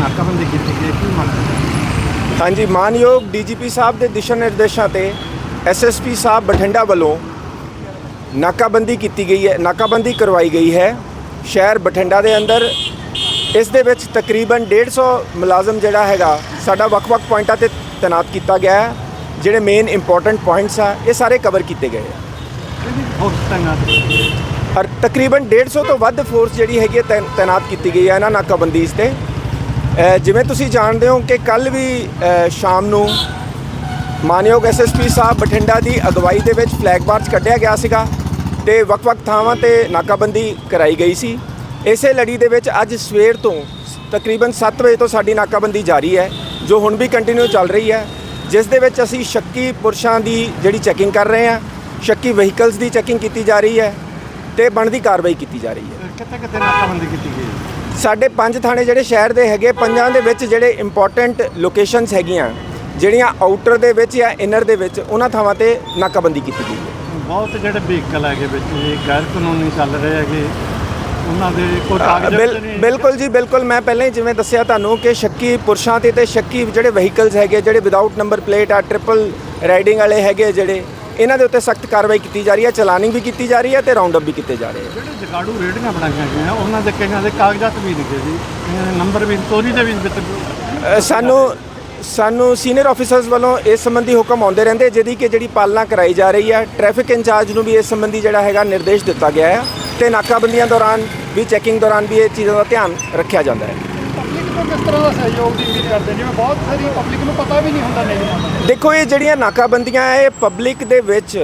ਨਾਕਾਬੰਦੀ ਕੀਤੀ ਗਈ ਕੀ ਮੰਗ ਹਾਂਜੀ ਮਾਨਯੋਗ ਡੀਜੀਪੀ ਸਾਹਿਬ ਦੇ ਦਿਸ਼ਾ ਨਿਰਦੇਸ਼ਾਂ ਤੇ ਐਸਐਸਪੀ ਸਾਹਿਬ ਬਠਿੰਡਾ ਵੱਲੋਂ ਨਾਕਾਬੰਦੀ ਕੀਤੀ ਗਈ ਹੈ ਨਾਕਾਬੰਦੀ ਕਰਵਾਈ ਗਈ ਹੈ। ਸ਼ਹਿਰ ਬਠਿੰਡਾ ਦੇ ਅੰਦਰ ਇਸ ਦੇ ਵਿੱਚ ਤਕਰੀਬਨ 150 ਮੁਲਾਜ਼ਮ ਜਿਹੜਾ ਹੈਗਾ ਸਾਡਾ ਵੱਖ-ਵੱਖ ਪੁਆਇੰਟਾਂ ਤੇ ਤੈਨਾਤ ਕੀਤਾ ਗਿਆ ਹੈ ਜਿਹੜੇ ਮੇਨ ਇੰਪੋਰਟੈਂਟ ਪੁਆਇੰਟਸ ਆ ਇਹ ਸਾਰੇ ਕਵਰ ਕੀਤੇ ਗਏ ਆ। ਔਰ ਤਕਰੀਬਨ 150 ਤੋਂ ਵੱਧ ਫੋਰਸ ਜਿਹੜੀ ਹੈਗੀ ਹੈ ਤੈਨਾਤ ਕੀਤੀ ਗਈ ਹੈ ਇਹਨਾਂ ਨਾਕਾਬੰਦੀ ਤੇ। ਜਿਵੇਂ ਤੁਸੀਂ ਜਾਣਦੇ ਹੋ ਕਿ ਕੱਲ ਵੀ ਸ਼ਾਮ ਨੂੰ ਮਾਨਯੋਗ ਐਸਐਸਪੀ ਸਾਹਿਬ ਬਠਿੰਡਾ ਦੀ ਅਗਵਾਈ ਦੇ ਵਿੱਚ ਫਲੈਗ ਮਾਰਚ ਕੱਢਿਆ ਗਿਆ ਸੀਗਾ ਤੇ ਵੱਖ-ਵੱਖ ਥਾਵਾਂ ਤੇ ਨਾਕਾਬੰਦੀ ਕਰਾਈ ਗਈ ਸੀ। ਇਸੇ ਲੜੀ ਦੇ ਵਿੱਚ ਅੱਜ ਸਵੇਰ ਤੋਂ ਤਕਰੀਬਨ 7 ਵਜੇ ਤੋਂ ਸਾਡੀ ਨਾਕਾਬੰਦੀ ਜਾਰੀ ਹੈ, ਜੋ ਹੁਣ ਵੀ ਕੰਟੀਨਿਊ ਚੱਲ ਰਹੀ ਹੈ। ਜਿਸ ਦੇ ਵਿੱਚ ਅਸੀਂ ਸ਼ੱਕੀ ਪੁਰਸ਼ਾਂ ਦੀ ਜਿਹੜੀ ਚੈਕਿੰਗ ਕਰ ਰਹੇ ਹਾਂ, ਸ਼ੱਕੀ ਵਹੀਕਲਸ ਦੀ ਚੈਕਿੰਗ ਕੀਤੀ ਜਾ ਰਹੀ ਹੈ ਤੇ ਬਣਦੀ ਕਾਰਵਾਈ ਕੀਤੀ ਜਾ ਰਹੀ ਹੈ। ਕਿੱਥੇ ਕਿੱਥੇ ਨਾਕਾਬੰਦੀ ਕੀਤੀ ਗਈ ਸਾਡੇ ਪੰਜ ਥਾਣੇ ਜਿਹੜੇ ਸ਼ਹਿਰ ਦੇ ਹੈਗੇ ਪੰਜਾਂ ਦੇ ਵਿੱਚ ਜਿਹੜੇ ਇੰਪੋਰਟੈਂਟ ਲੋਕੇਸ਼ਨਸ ਹੈਗੀਆਂ ਜਿਹੜੀਆਂ ਆਊਟਰ ਦੇ ਵਿੱਚ ਜਾਂ ਇਨਰ ਦੇ ਵਿੱਚ ਉਹਨਾਂ ਥਾਵਾਂ ਤੇ ਨਾਕਾਬੰਦੀ ਕੀਤੀ ਗਈ ਹੈ। ਬਹੁਤ ਜਿਹੜੇ ਵਹੀਕਲ ਹੈਗੇ ਵਿੱਚ ਇਹ ਗੈਰ ਕਾਨੂੰਨੀ ਚੱਲ ਰਹੇ ਹੈਗੇ ਉਹਨਾਂ ਦੇ ਕੋਈ ਕਾਗਜ਼ ਬਿਲ- ਬਿਲਕੁਲ ਜੀ ਬਿਲਕੁਲ। ਮੈਂ ਪਹਿਲਾਂ ਹੀ ਜਿਵੇਂ ਦੱਸਿਆ ਤੁਹਾਨੂੰ ਕਿ ਸ਼ੱਕੀ ਪੁਰਸ਼ਾਂ ਤੇ ਤੇ ਸ਼ੱਕੀ ਜਿਹੜੇ ਵਹੀਕਲਸ ਹੈਗੇ ਜਿਹੜੇ ਵਿਦਆਊਟ ਨੰਬਰ ਪਲੇਟ ਆ ਟ੍ਰਿਪਲ ਰਾਈਡਿੰਗ ਵਾਲੇ ਹੈਗੇ ਜਿਹੜੇ ਇਹਨਾਂ ਦੇ ਉੱਤੇ ਸਖਤ ਕਾਰਵਾਈ ਕੀਤੀ ਜਾ ਰਹੀ ਹੈ ਚਲਾਨਿੰਗ ਵੀ ਕੀਤੀ ਜਾ ਰਹੀ ਹੈ ਤੇ ਰਾਉਂਡ ਅਪ ਵੀ ਕੀਤੇ ਜਾ ਰਹੇ ਹੈ। ਜਿਹੜੇ ਜਗਾੜੂ ਰੇੜੀਆਂ ਬਣਾਈਆਂ ਗਈਆਂ ਉਹਨਾਂ ਦੇ ਕਈਆਂ ਦੇ ਕਾਗਜ਼ਾਤ ਵੀ ਨਿਕਲੇ ਜੀ ਇਹਨਾਂ ਦੇ ਨੰਬਰ ਵੀ ਚੋਰੀ ਦੇ ਵੀ ਅ, ਸਾਨੂੰ ਸਾਨੂੰ ਸੀਨੀਅਰ ਆਫੀਸਰਸ ਵੱਲੋਂ ਇਸ ਸੰਬੰਧੀ ਹੁਕਮ ਆਉਂਦੇ ਰਹਿੰਦੇ ਜਿਹਦੀ ਕਿ ਜਿਹੜੀ ਪਾਲਣਾ ਕਰਾਈ ਜਾ ਰਹੀ ਹੈ ਟ੍ਰੈਫਿਕ ਇੰਚਾਰਜ ਨੂੰ ਵੀ ਇਸ ਸੰਬੰਧੀ ਜਿਹੜਾ ਹੈਗਾ ਨਿਰਦੇਸ਼ ਦਿੱਤਾ ਗਿਆ ਹੈ ਤੇ ਨਾਕਾਬੰਦੀਆਂ ਦੌਰਾਨ ਵੀ ਚੈਕਿੰਗ ਦੌਰਾਨ ਵੀ ਇਹ ਚੀਜ਼ਾਂ ਦਾ ਧਿਆਨ ਰੱਖਿਆ ਜਾਂਦਾ ਹੈ। ਤੋਂ ਕਿਸ ਤਰ੍ਹਾਂ ਦਾ ਸਹਿਯੋਗ ਦੀ ਉਮੀਦ ਕਰਦੇ? ਜਿਵੇਂ ਬਹੁਤ ਸਾਰੀ ਪਬਲਿਕ ਨੂੰ ਪਤਾ ਵੀ ਨਹੀਂ ਹੁੰਦਾ ਨਹੀਂ ਦੇਖੋ, ਇਹ ਜਿਹੜੀਆਂ ਨਾਕਾਬੰਦੀਆਂ ਇਹ ਪਬਲਿਕ ਦੇ ਵਿੱਚ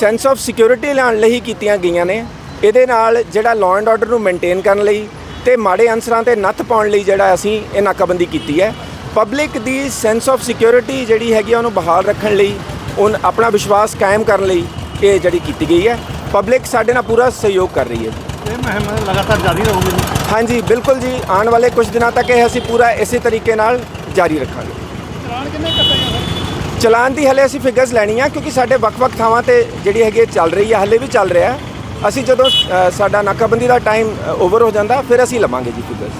ਸੈਂਸ ਆਫ ਸਿਕਿਉਰਿਟੀ ਲਿਆਉਣ ਲਈ ਕੀਤੀਆਂ ਗਈਆਂ ਨੇ। ਇਹਦੇ ਨਾਲ ਜਿਹੜਾ ਲਾਅ ਐਂਡ ਆਰਡਰ ਨੂੰ ਮੇਨਟੇਨ ਕਰਨ ਲਈ ਤੇ ਮਾੜੇ ਅਨਸਰਾਂ ਤੇ ਨੱਥ ਪਾਉਣ ਲਈ ਜਿਹੜਾ ਅਸੀਂ ਇਹ ਨਾਕਾਬੰਦੀ ਕੀਤੀ ਹੈ। ਪਬਲਿਕ ਦੀ ਸੈਂਸ ਆਫ ਸਿਕਿਉਰਿਟੀ ਜਿਹੜੀ ਹੈਗੀ ਆ, ਉਹਨੂੰ ਬਹਾਲ ਰੱਖਣ ਲਈ ਉਹ ਆਪਣਾ ਵਿਸ਼ਵਾਸ ਕਾਇਮ ਕਰਨ ਲਈ ਇਹ ਜਿਹੜੀ ਕੀਤੀ ਗਈ ਹੈ। ਪਬਲਿਕ ਸਾਡੇ ਨਾਲ ਪੂਰਾ ਸਹਿਯੋਗ ਕਰ ਰਹੀ ਹੈ। ਇਹ ਮੁਹਿੰਮ ਲਗਾਤਾਰ ਜਾਰੀ ਰਹੂਗੀ ਜੀ। ਹਾਂਜੀ ਬਿਲਕੁਲ ਜੀ। ਆਉਣ ਵਾਲੇ ਕੁਝ ਦਿਨਾਂ ਤੱਕ ਇਹ ਅਸੀਂ ਪੂਰਾ ਇਸੇ ਤਰੀਕੇ ਨਾਲ ਜਾਰੀ ਰੱਖਾਂਗੇ। ਚਲਾਨ ਕਿੰਨੇ ਕੱਟੇ ਜਾਂਦੇ ਚਲਾਨ ਦੀ ਹਲੇ ਅਸੀਂ ਫਿਗਰਸ ਲੈਣੀ ਆ ਕਿਉਂਕਿ ਸਾਡੇ ਵੱਖ-ਵੱਖ ਥਾਵਾਂ ਤੇ ਜਿਹੜੀ ਹੈਗੀ ਚੱਲ ਰਹੀ ਹੈ ਹਲੇ ਵੀ ਚੱਲ ਰਿਹਾ। ਅਸੀਂ ਜਦੋਂ ਸਾਡਾ ਨਾਕਾਬੰਦੀ ਦਾ ਟਾਈਮ ਓਵਰ ਹੋ ਜਾਂਦਾ ਫਿਰ ਅਸੀਂ ਲਵਾਂਗੇ ਜੀ ਫਿਗਰਸ।